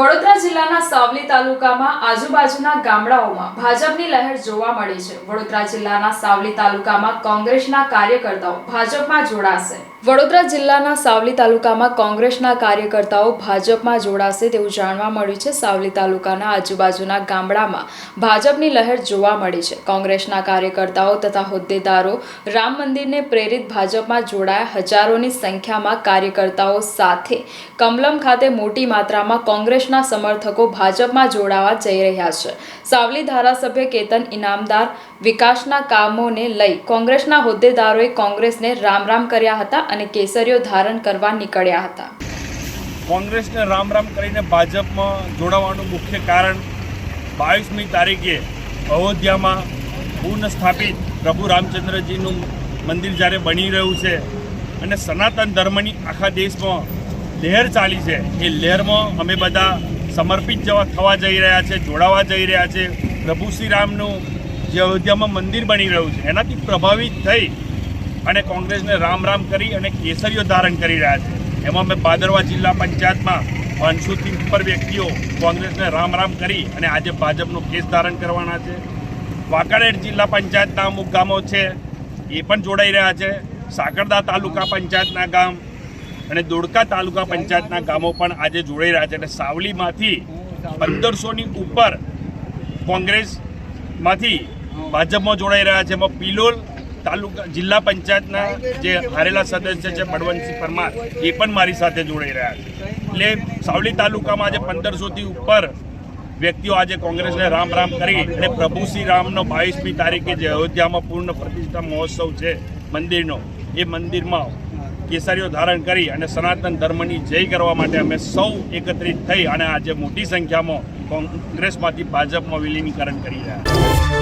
વડોદરા જિલ્લાના સાવલી તાલુકામાં આજુબાજુના ગામડાઓમાં ભાજપની લહેર જોવા મળી છે. વડોદરા જિલ્લાના સાવલી તાલુકામાં કોંગ્રેસના કાર્યકર્તાઓ ભાજપમાં જોડાશે. વડોદરા જિલ્લાના સાવલી તાલુકામાં કોંગ્રેસના કાર્યકર્તાઓ ભાજપમાં જોડાશે તેવું જાણવા મળ્યું છે. સાવલી તાલુકાના આજુબાજુના ગામડામાં ભાજપની લહેર જોવા મળી છે. કોંગ્રેસના કાર્યકર્તાઓ તથા હોદ્દેદારો રામ મંદિરને પ્રેરિત ભાજપમાં જોડાયા. હજારોની સંખ્યામાં કાર્યકર્તાઓ સાથે કમલમ ખાતે મોટી માત્રામાં કોંગ્રેસના સમર્થકો ભાજપમાં જોડાવા જઈ રહ્યા છે. સાવલી ધારાસભ્ય કેતન ઇનામદાર વિકાસના કામોને લઈ કોંગ્રેસના હોદ્દેદારોએ કોંગ્રેસને રામ રામ કર્યા હતા અને કેસરીઓ ધારણ કરવા નીકળ્યા હતા. કોંગ્રેસને રામ રામ કરીને ભાજપમાં જોડાવાનું મુખ્ય કારણ બાવીસમી તારીખે અયોધ્યામાં પૂર્ણ સ્થાપિત પ્રભુ રામચંદ્રજીનું મંદિર જ્યારે બની રહ્યું છે અને સનાતન ધર્મની આખા દેશમાં લહેર ચાલી છે, એ લહેરમાં અમે બધા સમર્પિત જવા થવા જઈ રહ્યા છે, જોડાવા જઈ રહ્યા છે. પ્રભુ શ્રી રામનું જે અયોધ્યામાં મંદિર બની રહ્યું છે, એનાથી પ્રભાવિત થઈ અને કોંગ્રેસને રામ રામ કરી અને કેસરીઓ ધારણ કરી રહ્યા છે. એમાં અમે ભાદરવા જિલ્લા પંચાયતમાં પાંચસોથી ઉપર વ્યક્તિઓ કોંગ્રેસને રામ રામ કરી અને આજે ભાજપનો કેસ ધારણ કરવાના છે. વાંકાનેર જિલ્લા પંચાયતના અમુક ગામો છે, એ પણ જોડાઈ રહ્યા છે. સાકરદા તાલુકા પંચાયતના ગામ અને દોડકા તાલુકા પંચાયતના ગામો પણ આજે જોડાઈ રહ્યા છે અને સાવલીમાંથી પંદરસોની ઉપર કોંગ્રેસમાંથી ભાજપમાં જોડાઈ રહ્યા છે. એમાં પિલોલ તાલુકા, જિલ્લા પંચાયતના જે હારેલા સદસ્ય છે, બળવંતસિંહ પરમાર, એ પણ મારી સાથે જોડાઈ રહ્યા છે. એટલે સાવલી તાલુકામાં આજે પંદરસોથી ઉપર વ્યક્તિઓ આજે કોંગ્રેસને રામ રામ કરી અને પ્રભુ શ્રી રામનો બાવીસમી તારીખે જે અયોધ્યામાં પૂર્ણ પ્રતિષ્ઠા મહોત્સવ છે મંદિરનો, એ મંદિરમાં કેસરીઓ ધારણ કરી અને સનાતન ધર્મની જય કરવા માટે અમે સૌ એકત્રિત થઈ અને આજે મોટી સંખ્યામાં કોંગ્રેસમાંથી ભાજપમાં વિલીનીકરણ કરી રહ્યા છીએ.